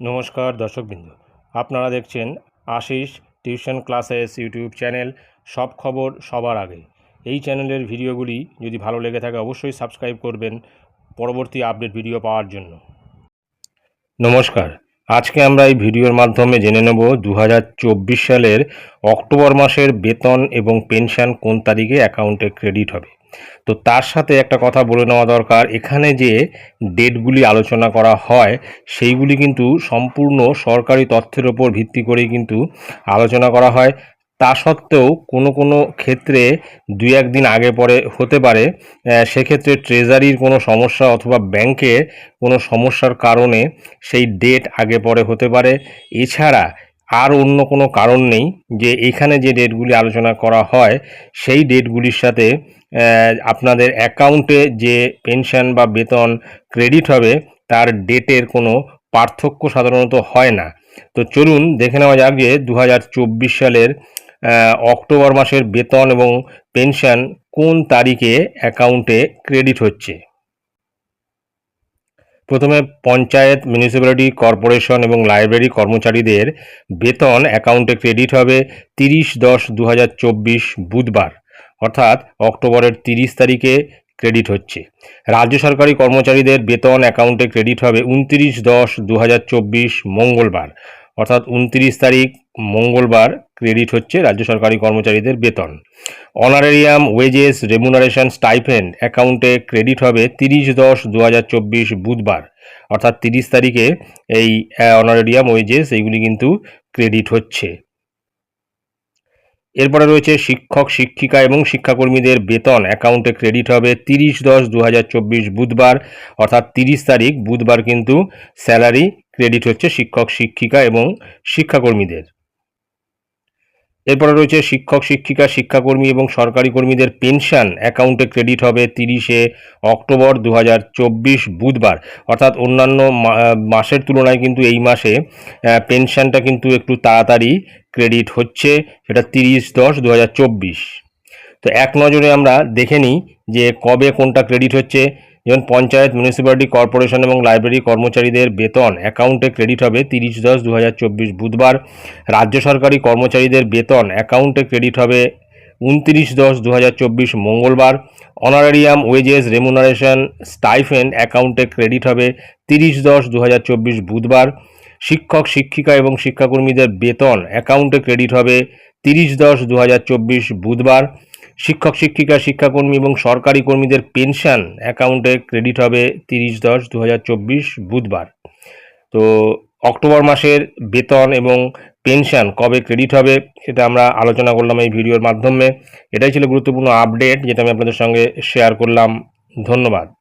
নমস্কার দর্শকবৃন্দ। আপনারা দেখছেন Ashis tuition classes YouTube channel সব খবর সবার আগে। এই চ্যানেলের ভিডিওগুলি যদি ভালো লেগে থাকে অবশ্যই সাবস্ক্রাইব করবেন পরবর্তী আপডেট ভিডিও পাওয়ার জন্য। নমস্কার। আজকে আমরা এই ভিডিওর মাধ্যমে জেনে নেব দু হাজার চব্বিশ সালের অক্টোবর মাসের বেতন এবং পেনশন কোন তারিখে অ্যাকাউন্টে ক্রেডিট হবে। তো তার সাথে একটা কথা বলে নেওয়া দরকার, এখানে যে ডেটগুলি আলোচনা করা হয়, সেইগুলি কিন্তু সম্পূর্ণ সরকারি তথ্যের ওপর ভিত্তি করেই কিন্তু আলোচনা করা হয়। তা সত্ত্বেও কোনো কোনো ক্ষেত্রে দুই একদিন আগে পরে হতে পারে সেক্ষেত্রে ট্রেজারির কোনো সমস্যা অথবা ব্যাংকের কোনো সমস্যার কারণে সেই ডেট আগে পরে হতে পারে। এছাড়া আর অন্য কোনো কারণ নেই যে এখানে যে ডেটগুলি আলোচনা করা হয়, সেই ডেটগুলির সাথে আপনাদের অ্যাকাউন্টে যে পেনশন বা বেতন ক্রেডিট হবে, তার ডেটের কোনো পার্থক্য সাধারণত হয় না। তো চলুন দেখে নেওয়া যাক যে দু হাজার চব্বিশ সালের অক্টোবর মাসের বেতন এবং পেনশন কোন তারিখে অ্যাকাউন্টে ক্রেডিট হচ্ছে। প্রথমে পঞ্চায়েত মিউনিসিপ্যালিটি কর্পোরেশন এবং লাইব্রেরি কর্মচারীদের বেতন অ্যাকাউন্টে ক্রেডিট হবে তিরিশ দশ দু বুধবার, অর্থাৎ অক্টোবরের তিরিশ তারিখে ক্রেডিট হচ্ছে। রাজ্য সরকারি কর্মচারীদের বেতন অ্যাকাউন্টে ক্রেডিট হবে উনত্রিশ দশ দু মঙ্গলবার অর্থাৎ উনত্রিশ তারিখ মঙ্গলবার ক্রেডিট হচ্ছে রাজ্য সরকারি কর্মচারীদের বেতন। অনারেরিয়াম ওয়েজেস রেমুনারেশন স্টাইপেন্ড অ্যাকাউন্টে ক্রেডিট হবে তিরিশ দশ দু বুধবার। অর্থাৎ তিরিশ তারিখে এই অনারেরিয়াম ওয়েজেস এইগুলি কিন্তু ক্রেডিট হচ্ছে। এরপরে রয়েছে শিক্ষক, শিক্ষিকা এবং শিক্ষাকর্মীদের বেতন। অ্যাকাউন্টে ক্রেডিট হবে তিরিশ দশ দু বুধবার। অর্থাৎ তিরিশ তারিখ বুধবার কিন্তু স্যালারি ক্রেডিট হচ্ছে শিক্ষক, শিক্ষিকা এবং শিক্ষাকর্মীদের। এরপরে রয়েছে শিক্ষক, শিক্ষিকা, শিক্ষাকর্মী এবং সরকারি কর্মীদের পেনশন। অ্যাকাউন্টে ক্রেডিট হবে তিরিশে অক্টোবর দু হাজার চব্বিশ বুধবার। অর্থাৎ অন্যান্য মাসের তুলনায় কিন্তু এই মাসে পেনশনটা কিন্তু একটু তাড়াতাড়ি ক্রেডিট হচ্ছে। সেটা তিরিশ দশ দু তো এক নজরে আমরা দেখে নিই যে কবে কোনটা ক্রেডিট হচ্ছে যেমন পঞ্চায়েত মিউনিসিপ্যালিটি কর্পোরেশন এবং লাইব্রেরি কর্মচারীদের বেতন অ্যাকাউন্টে ক্রেডিট হবে তিরিশ দশ দু বুধবার। রাজ্য সরকারি কর্মচারীদের বেতন অ্যাকাউন্টে ক্রেডিট হবে উনত্রিশ দশ দু মঙ্গলবার। অনারারিয়াম ওয়েজেস রেমুনারেশন স্টাইফেন্ড অ্যাকাউন্টে ক্রেডিট হবে তিরিশ দশ দু বুধবার। শিক্ষক, শিক্ষিকা এবং শিক্ষাকর্মীদের বেতন অ্যাকাউন্টে ক্রেডিট হবে তিরিশ দশ দু বুধবার। শিক্ষক, শিক্ষিকা, শিক্ষাকর্মী এবং সরকারি কর্মীদের পেনশন অ্যাকাউন্টে ক্রেডিট হবে তিরিশ দশ দু বুধবার। তো অক্টোবর মাসের বেতন এবং পেনশন কবে ক্রেডিট হবে সেটা আমরা আলোচনা করলাম এই ভিডিওর মাধ্যমে। এটাই ছিল গুরুত্বপূর্ণ আপডেট যেটা আমি আপনাদের সঙ্গে শেয়ার করলাম। ধন্যবাদ।